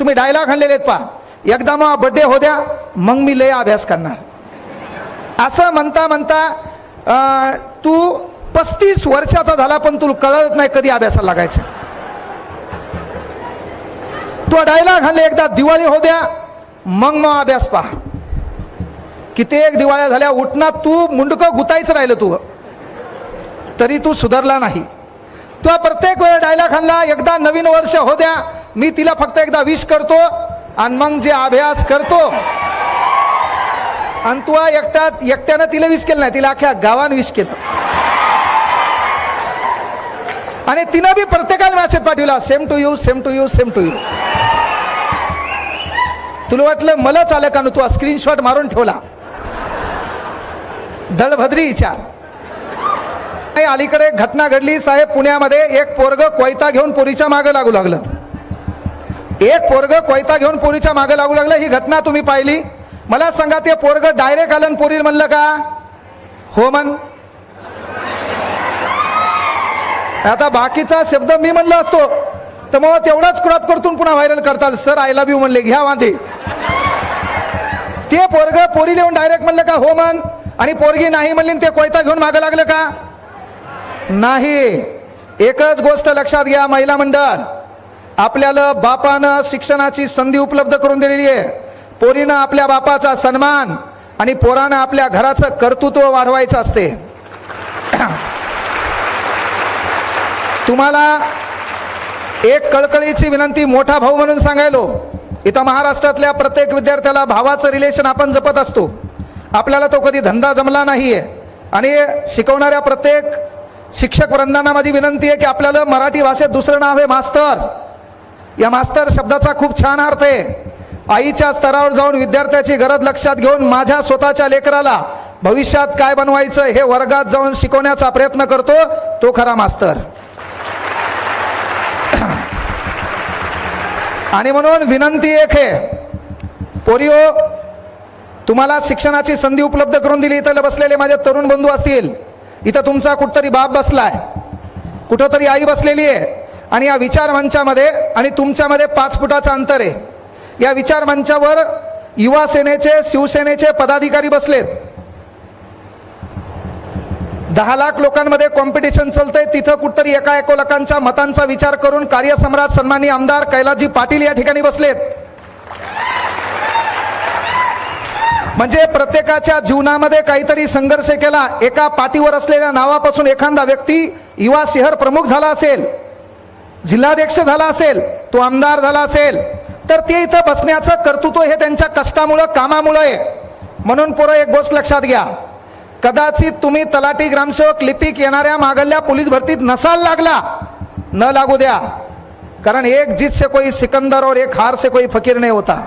तुम्ही डायलॉग आणलेले आहेत पहा. एकदा मग बड्डे हो द्या मग मी लय अभ्यास करणार. असं म्हणता म्हणता अं, तू पस्तीस वर्षाचा झाला पण तुला कळत नाही कधी अभ्यासाला लागायचं. तो डायलॉग हल्ले एकदा दिवाळी हो द्या मग मग अभ्यास पहा. कित्येक दिवाळ्या झाल्या उठणार तू मुंडकं गुतायचं राहिलं तू. तरी तू सुधारला नाही. तो प्रत्येक वेळ डायलॉग आणला एकदा नवीन वर्ष हो द्या मी तिला फक्त एकदा विश करतो आणि मग जे अभ्यास करतो. आणि तू एकट्यात एकट्यानं तिला विश केलं नाही तिला अख्ख्या गावानं विश केलं. आणि तिनं बी प्रत्येकाला मेसेज पाठवला same to you same to you same to you तुला वाटलं मलाच आलं का तू स्क्रीनशॉट मारून ठेवला. दळभद्री विचार. नाही, अलीकडे घटना घडली साहेब पुण्यामध्ये एक पोरग कोयता घेऊन पोरीच्या मागे लागू लागलं. एक पोरग कोयता घेऊन पोरीच्या मागे लागू लागलं ही घटना तुम्ही पाहिली. मला सांगा ते पोरग डायरेक्ट आलं आणि म्हणलं का? हो मन आता बाकीचा शब्द मी म्हणला असतो. तर मग तेवढाच क्रॉप करतून पुन्हा व्हायरल करतात सर आय लव्ह यू म्हणले घ्या वांदे. ते पोरग पोरी लिहून डायरेक्ट म्हणलं का? हो मन आणि पोरगी नाही म्हणली ते कोयता घेऊन मागं लागलं का? नाही. एकच गोष्ट लक्षात घ्या महिला मंडळ. आपल्याला बापानं शिक्षणाची संधी उपलब्ध करून दिलेली आहे. पोरीनं आपल्या बापाचा सन्मान आणि पोरानं आपल्या घराचं कर्तृत्व वाढवायचं असते. तुम्हाला एक कळकळीची विनंती मोठा भाऊ म्हणून सांगायलो. इथं महाराष्ट्रातल्या प्रत्येक विद्यार्थ्याला भावाचं रिलेशन आपण जपत असतो. आपल्याला तो कधी धंदा जमला नाहीये. आणि शिकवणाऱ्या प्रत्येक शिक्षक वृंदांना माझी विनंती आहे की आपल्याला मराठी भाषेत दुसरं नाव आहे मास्तर. या मास्तर शब्दाचा खूप छान अर्थ आहे. आईच्या स्तरावर जाऊन विद्यार्थ्याची गरज लक्षात घेऊन माझ्या स्वतःच्या लेकराला भविष्यात काय बनवायचं हे वर्गात जाऊन शिकवण्याचा प्रयत्न करतो तो खरा मास्तर. आणि म्हणून विनंती एक आहे. पोरिओ तुम्हाला शिक्षणाची संधी उपलब्ध करून दिली इथं बसलेले माझे तरुण बंधू असतील. इथं तुमचा कुठतरी बाप बसलाय. कुठंतरी आई बसलेली आहे. आणि या विचार मंचामध्ये आणि तुमच्यामध्ये पाच फुटाचं अंतर आहे. या विचार मंचावर युवा सेनेचे शिवसेनेचे पदाधिकारी बसलेत. दहा लाख लोकांमध्ये कॉम्पिटिशन चालतंय. तिथं कुठतरी एका एकोलकांच्या मतांचा विचार करून कार्यसम्राट सन्माननीय आमदार कैलासजी पाटील या ठिकाणी बसलेत. म्हणजे प्रत्येकाच्या जीवनामध्ये काहीतरी संघर्ष केला एका पाठीवर असलेल्या नावापासून एखादा व्यक्ती युवा शहर प्रमुख झाला असेल. जिल्हाध्यक्ष झाला असेल तो आमदार झाला असेल तर ते इथं बसण्याचं कर्तृत्व हे त्यांच्या कष्टामुळं कामामुळं आहे. म्हणून पुरं एक गोष्ट लक्षात घ्या. कदाचित तुम्ही तलाठी ग्रामसेवक लिपिक येणाऱ्या मागल्या पोलीस भरतीत नसाल लागला न लागू द्या. कारण एक जीत से कोई सिकंदर और एक हार से कोई फकीर नहीं होता.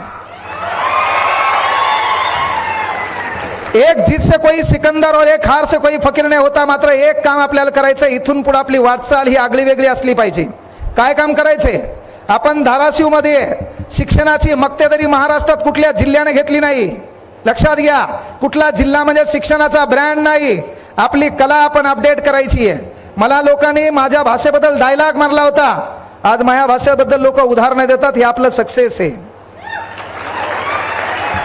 एक जीत से कोई सिकंदर और एक हार से कोई फकीर नाही होता मात्र एक काम आपल्याला करायचं इथून पुढे आपली वाटचाल ही आगळी वेगळी असली पाहिजे. काय काम करायचे? आपण धाराशिवमध्ये शिक्षणाची मक्तेदारी महाराष्ट्रात कुठल्या जिल्ह्याने घेतली नाही? लक्षात घ्या कुठला जिल्हा म्हणजे शिक्षणाचा ब्रँड नाही. आपली कला आपण अपडेट करायची आहे. मला लोकांनी माझ्या भाषेबद्दल डायलॉग मारला होता. आज माझ्या भाषेबद्दल लोक उदाहरणं देतात हे आपलं सक्सेस आहे.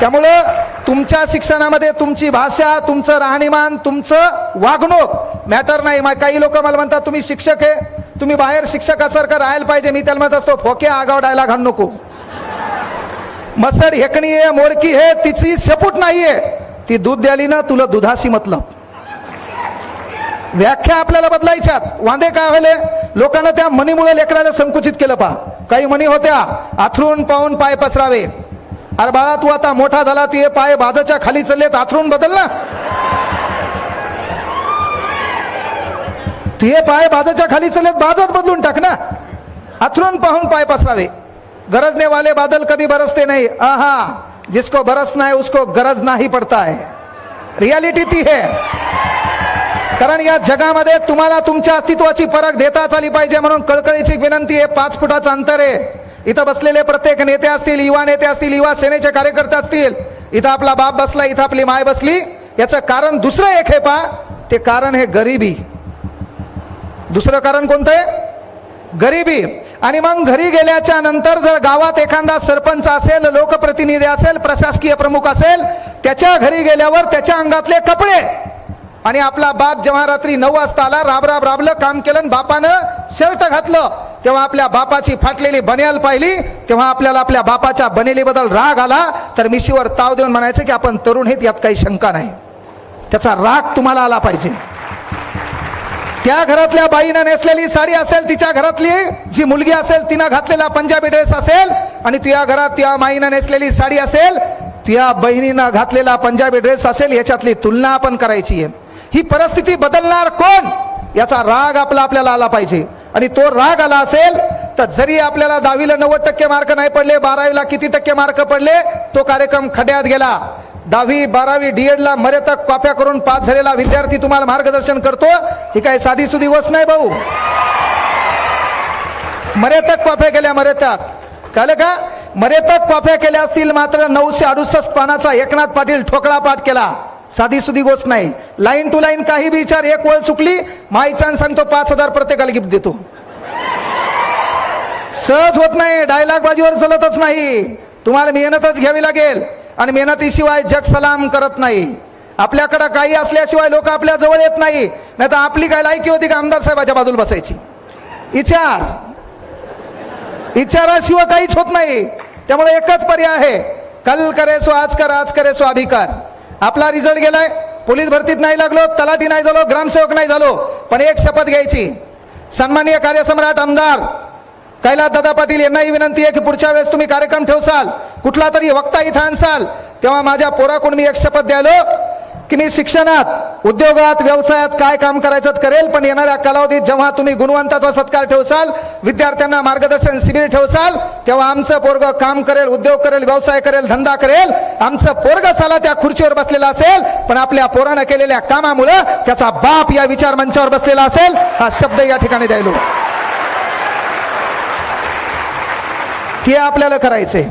त्यामुळं तुमच्या शिक्षणामध्ये तुमची भाषा तुमचं राहणीमान तुमचं वागणूक मॅटर नाही. मा- काही लोक मला म्हणतात तुम्ही शिक्षक आहे. तुम्ही बाहेर शिक्षकासारखं राहायला पाहिजे मी त्याला म्हणत असतो फोक्या आगाव डायला घालू नको. मसड हेकणी आहे मोडकी आहे तिची शेपूट नाहीये. ती दूध द्याली ना तुला दुधाशी मतलब. व्याख्या आपल्याला बदलायच्यात. वांदे काय व्हायले? लोकांना त्या मणीमुळे लेकराला संकुचित केलं पा काही मणी होत्या आथरून पाहून पाय पसरावे. अरे बाळा तू आता मोठा झाला तू हे पाय बाजाच्या खाली चाललेत आथरून बदल ना. तू हे पाय बाजाच्या खाली चलत बाजत बदलून टाक ना. अथरून पाहून पाय पसरावे. गरजने वाले बादल कभी बरसते नाही. आहा जिसको बरसना है उसको गरज नाही पडता है रियालिटी ती है. कारण या जगामध्ये तुम्हाला तुमच्या अस्तित्वाची परख देताच आली पाहिजे म्हणून कळकळीची विनंती आहे पाच फुटाचं अंतर आहे. इथं बसलेले प्रत्येक नेते असतील युवा नेते असतील युवा सेनेचे कार्यकर्ते असतील. इथं आपला बाप बसला इथं आपली माय बसली. याचं कारण दुसरं एक हे पा ते कारण हे गरिबी. दुसरं कारण कोणतं आहे? गरिबी. आणि मग घरी गेल्याच्यानंतर जर गावात एखादा सरपंच असेल लोकप्रतिनिधी असेल प्रशासकीय प्रमुख असेल त्याच्या घरी गेल्यावर त्याच्या अंगातले कपडे आणि आपला बाप जेव्हा रात्री नऊ वाजता आला राब राब राबलं काम केलं बापानं शर्ट घातलं तेव्हा आपल्या बापाची फाटलेली बनेल पाहिली तेव्हा आपल्याला आपल्या बापाच्या बनेलीबद्दल राग आला तर मिशीवर ताव देऊन म्हणायचं की आपण तरुण आहेत यात काही शंका नाही. त्याचा राग तुम्हाला आला पाहिजे. त्या घरातल्या बाईनं नेसलेली साडी असेल तिच्या घरातली जी मुलगी असेल तिनं घातलेला पंजाबी ड्रेस असेल आणि तुझ्या घरात त्या माईनं नेसलेली साडी असेल तुझ्या बहिणीनं घातलेला पंजाबी ड्रेस असेल याच्यातली तुलना आपण करायची आहे. ही परिस्थिती बदलणार कोण? याचा राग आपला आपल्याला आला पाहिजे. आणि तो राग आला असेल तर जरी आपल्याला दहावीला नव्वद टक्के मार्क नाही पडले बारावीला किती टक्के मार्क पडले तो कार्यक्रम खड्यात गेला. दहावी बारावी डी एडला मर्यातक कॉप्या करून पास झालेला विद्यार्थी तुम्हाला मार्गदर्शन करतो ही काय साधी सुधी गोष्ट नाही भाऊ. मर्यातक कॉप्या केल्या मर्यातक कळलं का? मर्यातक कॉप्या केल्या असतील मात्र नऊशे अडुसष्ट पानाचा एकनाथ पाटील ठोकळा पाठ केला. साधी सुधी गोष्ट नाही. लाईन टू लाईन काही विचार एक ओळ चुकली माईचान सांगतो पाच हजार प्रत्येकाला गिफ्ट देतो. सहज होत नाही डायलॉग बाजीवर चलतच नाही. तुम्हाला मेहनतच घ्यावी लागेल. आणि मेहनतीशिवाय जग सलाम करत नाही. आपल्याकडं काही असल्याशिवाय लोक आपल्या जवळ येत नाही. नाही तर आपली काय लायकी होती का आमदार साहेबाच्या बाजूला बसायची? विचार. इचाराशिवाय काहीच होत नाही. त्यामुळे एकच पर्याय आहे. कल करे सो आज कर आज करे सो अभी आपला रिझल्ट गेलाय. पोलीस भरतीत नाही लागलो तलाठी नाही झालो ग्रामसेवक नाही झालो. पण एक शपथ घ्यायची. सन्माननीय कार्यसम्राट आमदार कैलास दादा पाटील यांनाही विनंती आहे की पुढच्या वेळेस तुम्ही कार्यक्रम ठेवसाल. कुठला तरी वक्ता इथं आणसाल. तेव्हा माझ्या पोराकडून मी एक शपथ द्यायलो की मी शिक्षणात उद्योगात व्यवसायात काय काम करायचं करेल पण येणाऱ्या कालावधीत जेव्हा तुम्ही गुणवंताचा सत्कार ठेवसाल विद्यार्थ्यांना मार्गदर्शन शिबिर ठेवसाल तेव्हा आमचं पोरग काम करेल उद्योग करेल व्यवसाय करेल धंदा करेल. आमचं पोरग साला त्या खुर्चीवर बसलेला असेल पण आपल्या पोरानं केलेल्या कामामुळं त्याचा बाप या विचार मंचावर बसलेला असेल. हा शब्द या ठिकाणी द्यायलो. हे आपल्याला करायचे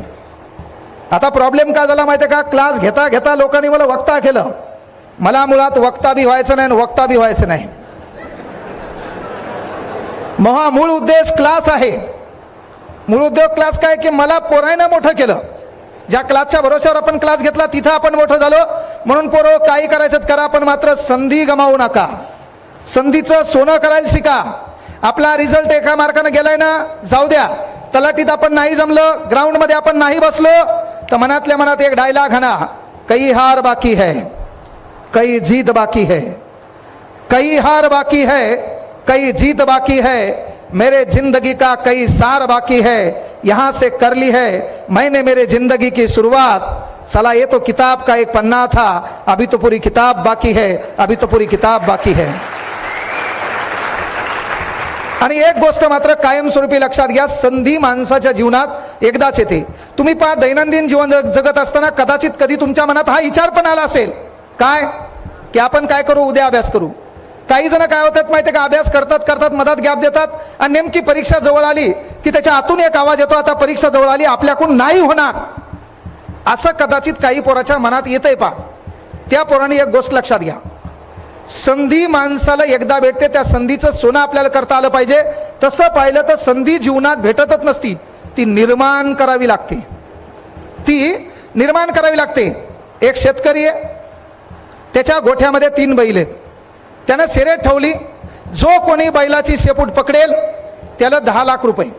आता प्रॉब्लेम काय झाला माहितीये का? क्लास घेता घेता लोकांनी मला वक्ता केलं. मला मुळात वक्ता बी व्हायचं नाही आणि वक्ता बी व्हायचं नाही. महा मूळ उद्देश क्लास आहे. मूळ उद्योग क्लास काय? की मला पोरायनं मोठं केलं. ज्या क्लासच्या भरोश्यावर आपण क्लास घेतला तिथं आपण मोठं झालो. म्हणून पोरं काही करायचं करा पण मात्र संधी गमावू नका. संधीचं सोनं करायला शिका. आपला रिझल्ट एका मार्कानं गेलाय ना जाऊ द्या. तलाटीत आपण नाही जमलं ग्राउंडमध्ये आपण नाही बसलो, तर मनातल्या मनात एक डायलॉग हाना कई हार बाकी है, कई जीत बाकी है. कई हार बाकी है, कई जीत बाकी है. मेरे ज़िंदगी का कई सार बाकी है, यहाँ से कर ली है. मैंने मेरे ज़िंदगी की शुरुआत. साला ये तो किताब का एक पन्ना था, अभी तो पूरी किताब बाकी है, अभी तो पूरी किताब बाकी है. आणि एक गोष्ट मात्र कायमस्वरूपी लक्षात घ्या संधी माणसाच्या जीवनात एकदाच येते. तुम्ही पहा दैनंदिन जीवन जग- जगत असताना कदाचित कधी तुमच्या मनात हा विचार पण आला असेल. काय? की आपण काय करू? उद्या अभ्यास करू. काही जण काय होतात माहिती का? अभ्यास करतात करतात मदत गॅप देतात आणि नेमकी परीक्षा जवळ आली की त्याच्या आतून एक आवाज येतो आता परीक्षा जवळ आली आपल्याकडून नाही होणार. असं कदाचित काही पोराच्या मनात येतंय पा त्या पोराने एक गोष्ट लक्षात घ्या. संधी माणसाला एकदा भेटते त्या संधीचं सोनं आपल्याला करता आलं पाहिजे. तसं पाहिलं तर संधी जीवनात भेटतच नसती. ती निर्माण करावी लागते. ती निर्माण करावी लागते. एक शेतकरी आहे. त्याच्या गोठ्यामध्ये तीन बैल आहेत. त्यानं सेरेट ठेवली. जो कोणी बैलाची शेपूट पकडेल त्याला दहा लाख रुपये.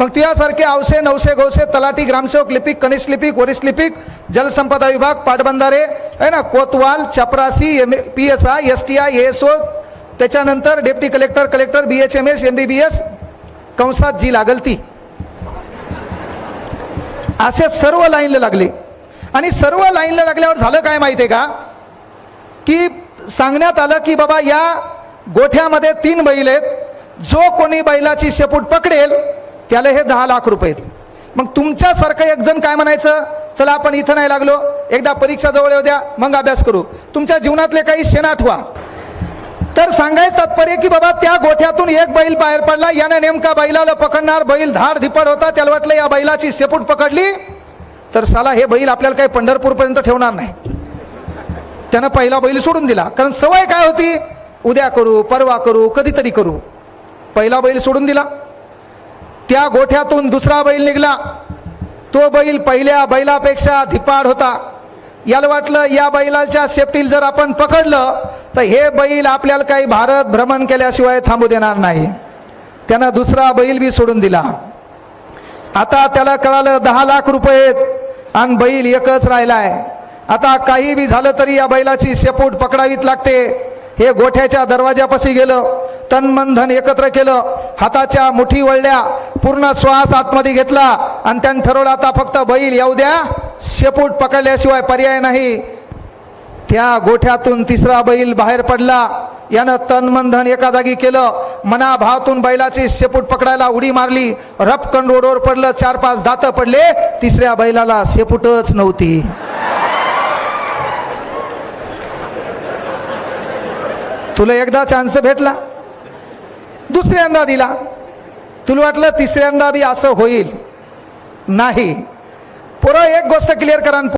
मग तुझ्यासारखे आवशे नवशे गवसे तलाठी ग्रामसेवक लिपिक कनिष्ठ लिपिक वरिष्ठ लिपिक जलसंपदा विभाग पाटबंधारे आहे ना कोतवाल चपरासी M P S I S T I S O त्याच्यानंतर deputy collector collector B H M S M B B S कंसात जी लागल ती असे सर्व लाईनला लागले. आणि सर्व लाईनला लागल्यावर झालं काय माहिती आहे का? की सांगण्यात आलं की बाबा या गोठ्यामध्ये तीन बैल आहेत. जो कोणी बैलाची शेपूट पकडेल त्याला हे दहा लाख रुपये आहेत. मग तुमच्यासारखं एक जण काय म्हणायचं? चला आपण इथं नाही लागलो. एकदा परीक्षा जवळ येऊ द्या मग अभ्यास करू. तुमच्या जीवनातले काही क्षण आठवा. तर सांगायचं तात्पर्य की बाबा त्या गोठ्यातून एक बैल बाहेर पडला. याने नेमका बैलाला पकडणार बैल धाड धिपड होता. त्याला वाटलं या बैलाची शेपूट पकडली. तर साला हे बैल आपल्याला काही पंढरपूरपर्यंत ठेवणार नाही. त्यानं पहिला बैल सोडून दिला. कारण सवय काय होती? उद्या करू परवा करू कधीतरी करू. पहिला बैल सोडून दिला. त्या गोठ्यातून दुसरा बैल निघला. तो बैल पहिल्या बैलापेक्षा धिपाड होता. याला वाटलं या बैलाच्या सेफ्टीला जर आपण पकडलं तर हे बैल आपल्याला काही भारत भ्रमण केल्याशिवाय थांबू देणार नाही. त्यानं दुसरा बैल बी सोडून दिला. आता त्याला कळालं दहा लाख रुपये आणि बैल एकच राहिलाय. आता काही बी झालं तरी या बैलाची शेपूट पकडावीच लागते. हे गोठ्याच्या दरवाजापाशी गेलं. तन मन धन एकत्र केलं. हाताच्या मुठी वळल्या. पूर्ण श्वास आतमध्ये घेतला आणि त्यानं ठरवलं आता फक्त बैल येऊ द्या. शेपूट पकडल्याशिवाय पर्याय नाही. त्या गोठ्यातून तिसरा बैल बाहेर पडला. यानं तन मन धन एका जागी केलं. मनाभावातून बैलाची शेपूट पकडायला उडी मारली. रपकन रोडवर पडलं. चार पाच दात पडले. तिसऱ्या बैलाला शेपूटच नव्हती. तुला एकदा चान्स भेटला. दुसऱ्यांदा दिला. तुला वाटलं तिसऱ्यांदा बी असं होईल? नाही. पुरा एक गोष्ट क्लिअर करा